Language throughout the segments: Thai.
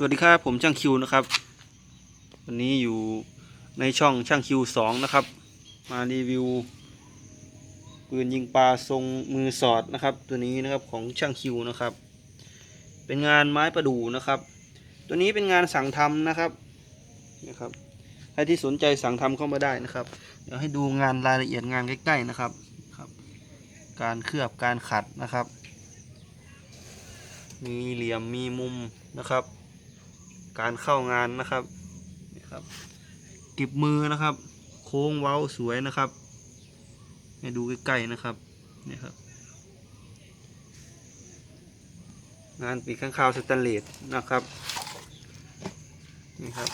สวัสดีครับผมช่างคิวนะครับ วันนี้อยู่ในช่องช่างคิวสองนะครับ มารีวิวปืนยิงปลาทรงมือสอดนะครับ ตัวนี้นะครับของช่างคิวนะครับ เป็นงานไม้ประดู่นะครับ ตัวนี้เป็นงานสั่งทำนะครับนะครับใครที่สนใจสั่งทำเข้ามาได้นะครับ เดี๋ยวให้ดูงานรายละเอียดงานใกล้ๆนะครับครับ การเคลือบการขัดนะครับมีเหลี่ยมมีมุมนะครับ การเข้างานนะครับนี่ครับกิบมือนะครับ โค้งเว้าสวยนะครับให้ดูใกล้ๆนะครับนี่ครับ งานปีกข้างคาวสแตนเลสนะครับนี่ครับ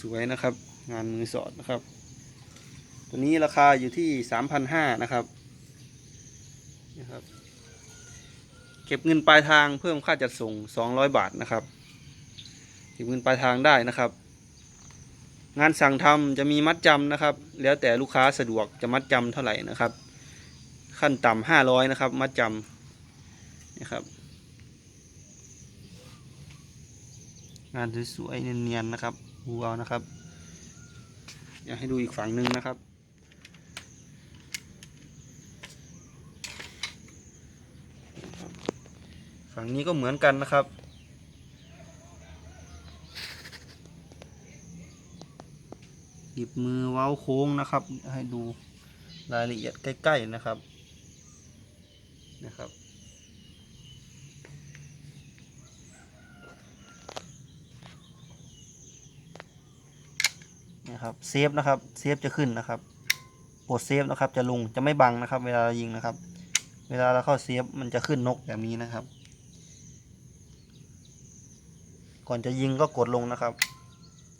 สวยนะครับ งานมือสอดนะครับ ตัวนี้ราคาอยู่ที่สามพันห้านะครับ นะครับ เก็บเงินปลายทางเพิ่มค่าจัดส่งสองร้อยบาทนะครับ เก็บเงินปลายทางได้นะครับ งานสั่งทำจะมีมัดจำนะครับ แล้วแต่ลูกค้าสะดวกจะมัดจำเท่าไหร่นะครับ ขั้นต่ำห้าร้อยนะครับ มัดจำนะครับ งานสวยๆเนียนๆนะครับดูเอานะครับ อยากให้ดูอีกฝั่งหนึ่งนะครับ ฝั่งนี้ก็เหมือนกันนะครับ หยิบมือเว้าโค้งนะครับ ให้ดูรายละเอียดใกล้ ๆนะครับ นะครับนะครับเซฟนะครับเซฟจะขึ้นนะครับกดเซฟนะครับจะลงจะไม่บังนะครับ เวลาเรายิงนะครับ เวลาเราเข้าเซฟมันจะขึ้นนกแบบนี้นะครับ ก่อนจะยิงก็กดลงนะครับ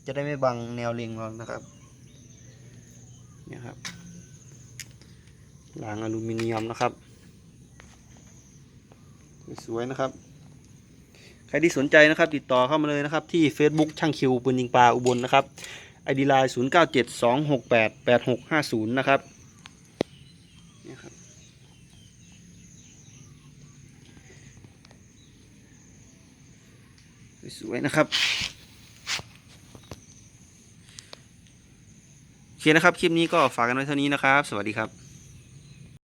จะได้ไม่บังแนวเล็งเรานะครับเนี่ยครับรางอลูมิเนียมนะครับสวยนะครับ ใครที่สนใจนะครับ ติดต่อเข้ามาเลยนะครับ ที่ Facebook ช่างคิวปืนยิงปลาอุบลนะครับไอดีไลน์ศูนย์เก้าเจ็ดสองหกแปดแปดหกห้าศูนย์นะครับเนี่ยครับ สวยๆนะครับโอเคนะครับ คลิปนี้ก็ฝากกันไว้เท่านี้นะครับ สวัสดีครับ